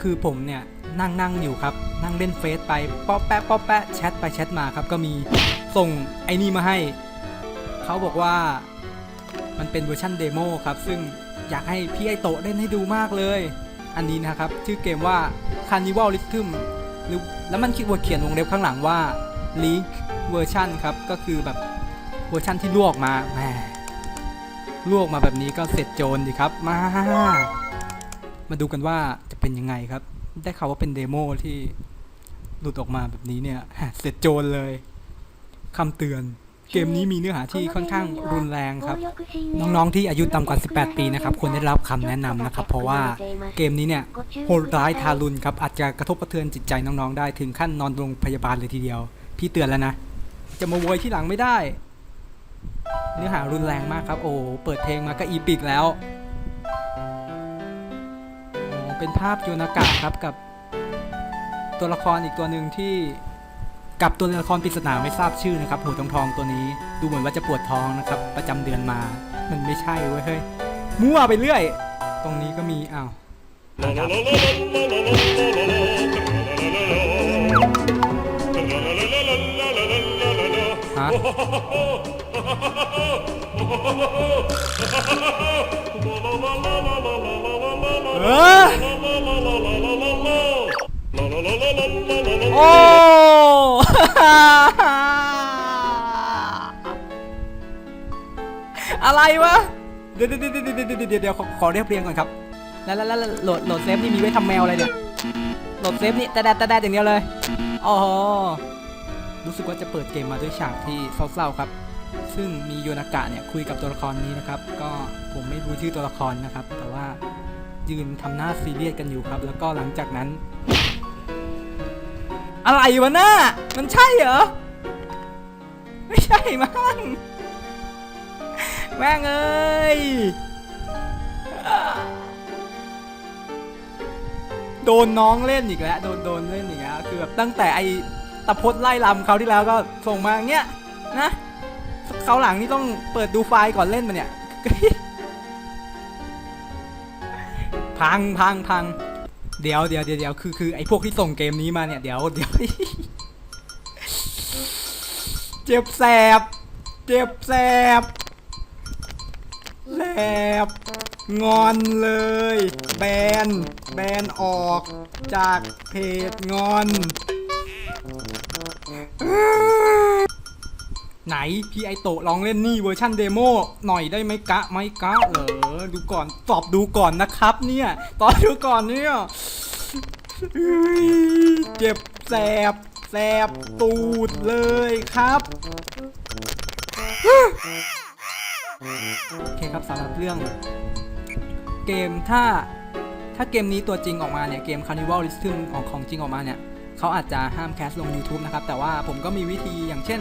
คือผมเนี่ยนั่งนั่งอยู่ครับ นั่งเล่นเฟซไปป๊อปแปะป๊อปแปะแชทไปแชทมาครับ ก็มีส่งไอ้นี่มาให้ เขาบอกว่ามันเป็นเวอร์ชันเดโมครับ ซึ่งอยากให้พี่ไอโตเล่นให้ดูมากเลย อันนี้นะครับ ชื่อเกมว่า Carnival Rhythm หรือแล้วมันคิดว่าเขียนวงเล็บข้างหลังว่า League Version ครับ ก็คือแบบเวอร์ชันที่ลวกมาแหมลวกมาแบบนี้ก็เสร็จโจรดีครับ มา มาดูกันว่า เป็นยังไงครับ ได้ข่าวว่าเป็นเดโมที่หลุดออกมาแบบนี้เนี่ยเสร็จโจรเลยคำเตือน เกมนี้มีเนื้อหาที่ค่อนข้างรุนแรงครับ น้องๆที่อายุต่ำกว่า 18 ปีนะครับควรได้รับคำแนะนำนะครับ เพราะว่าเกมนี้เนี่ยโหดร้ายทารุณครับอาจจะกระทบกระเทือนจิตใจน้องๆได้ถึงขั้นนอนโรงพยาบาลเลยทีเดียว พี่เตือนแล้วนะ จะมาโวยที่หลังไม่ได้ เนื้อหารุนแรงมากครับ โอ้เปิดเพลงมาก็อีปิกแล้วอ๋อ เป็นภาพโยนากะครับกับตัวละครอีกตัวหนึ่งที่กับตัวละครปริศนาไม่ทราบชื่อนะครับหูทองทองตัวนี้ดูเหมือนว่าจะปวดท้องนะครับ ประจำเดือนมา มันไม่ใช่เว้ยเฮ้ยมั่วไปเรื่อย ตรงนี้ก็มีอ้าวนะ เออโอ้ อะไรวะเดี๋ยวเดี๋ยวเดี๋ยวเดี๋ยวเดี๋ยวขอขอเรียบเรียงก่อนครับ แล้วแล้วแล้วโหลดโหลดเซฟนี่มีไว้ทำแมวอะไรเนี่ย โหลดเซฟนี่แต่แดดแต่แดดอย่างเดียวเลย อ๋อ รู้สึกว่าจะเปิดเกมมาด้วยฉากที่เศร้าๆครับ ซึ่งมีโยนากะเนี่ยคุยกับตัวละครนี้นะครับ ก็ผมไม่รู้ชื่อตัวละครนะครับ แต่ว่ายืนทำหน้าซีเรียสกันอยู่ครับ แล้วก็หลังจากนั้น อะไรวะหน่ามันใช่เหรอ ไม่ใช่มั้งแม่งเอ้ยโดนน้องเล่นอีกแล้ว โดนโดนเล่นอีกแล้ว คือแบบตั้งแต่ไอ ตะพดไล่ลำเขาที่แล้วก็ส่งมาอย่างเงี้ยนะเขาหลังนี่ต้องเปิดดูไฟล์ก่อนเล่นมาเนี่ย พังพังพังเดี๋ยวเดี๋ยวเดี๋ยวเดี๋ยวคือคือไอพวกที่ส่งเกมนี้มาเนี่ยเดี๋ยวเดี๋ยวเจ็บแสบ เจ็บแสบแสบงอนเลย แบน แบนออกจากเพจงอน ไหนพี่ไอโตะลองเล่นนี่เวอร์ชันเดโมหน่อยได้ไหมกะไหมกะเหรอดูก่อนตอบดูก่อนนะครับ เนี่ยตอบดูก่อนเนี่ยเฮ้ยเจ็บแสบแสบตูดเลยครับโอเคครับสำหรับเรื่อง เกมถ้าถ้าเกมนี้ตัวจริงออกมาเนี่ย เกม Carnival Rhythm ของของจริงออกมาเนี่ย เขาอาจจะห้ามแคสลง YouTube นะครับ แต่ว่าผมก็มีวิธีอย่างเช่น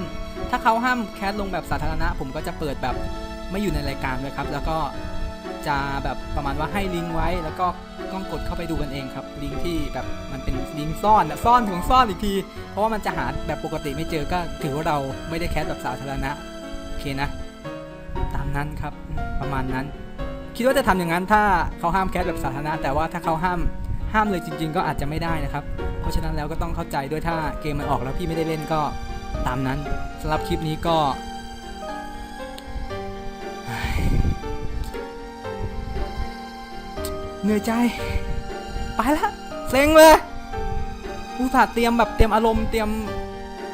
ถ้าเขาห้ามแคสลงแบบสาธารณะ ผมก็จะเปิดแบบไม่อยู่ในรายการเลยครับ แล้วก็จะแบบประมาณว่าให้ลิงก์ไว้ แล้วก็ต้องกดเข้าไปดูกันเองครับ ลิงก์ที่แบบมันเป็นลิงก์ซ่อนอะซ่อนถึงซ่อนอีกที เพราะว่ามันจะหาแบบปกติไม่เจอก็ถือว่าเราไม่ได้แคสแบบสาธารณะโอเคนะ ตามนั้นครับประมาณนั้น คิดว่าจะทำอย่างนั้นถ้าเขาห้ามแคสแบบสาธารณะแต่ว่าถ้าเขาห้าม ห้ามเลยจริง ๆ ก็อาจจะไม่ได้นะครับ เพราะฉะนั้นแล้วก็ต้องเข้าใจด้วยถ้าเกมมันออกแล้วพี่ไม่ได้เล่นก็ตามนั้นสำหรับคลิปนี้ก็ เหนื่อยใจ ไปละเซ็งเลยอุตส่าห์เตรียมแบบเตรียมอารมณ์เตรียม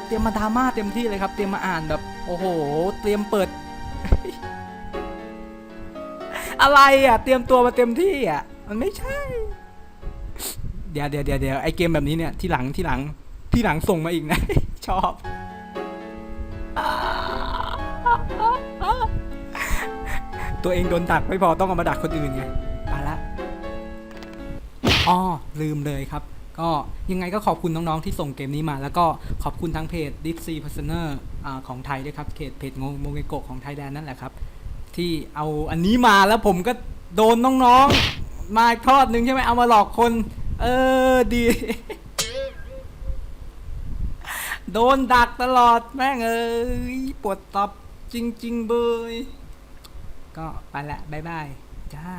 เตรียมมาดราม่าเต็มที่เลยครับ เตรียมมาอ่านแบบโอ้โห เตรียมเปิด อะไรอะ เตรียมตัวมาเต็มที่อะ มันไม่ใช่ เดี๋ยวเดี๋ยวเดี๋ยวเดี๋ยวไอเกมแบบนี้เนี่ยที่หลังที่หลังที่หลังส่งมาอีกนะ ชอบ ตัวเองโดนดักไม่พอต้องเอามาดักคนอื่นไงไปละอ๋อลืมเลยครับ ก็ยังไงก็ขอบคุณน้องๆที่ส่งเกมนี้มา แล้วก็ขอบคุณทางเพจ Deep Sea Prisoner อ่าของไทยด้วยครับเพจเพจโงโมเกโกของไทยแลนด์นั่นแหละครับ ที่เอาอันนี้มาแล้วผมก็โดนน้องๆมาอีกทอดหนึ่งใช่ไหมเอามาหลอกคน เออดี โดนดักตลอดแม่งเอ้ยปวดตับจริง ๆ เบยก็ไปละ บ๊ายบาย จ้า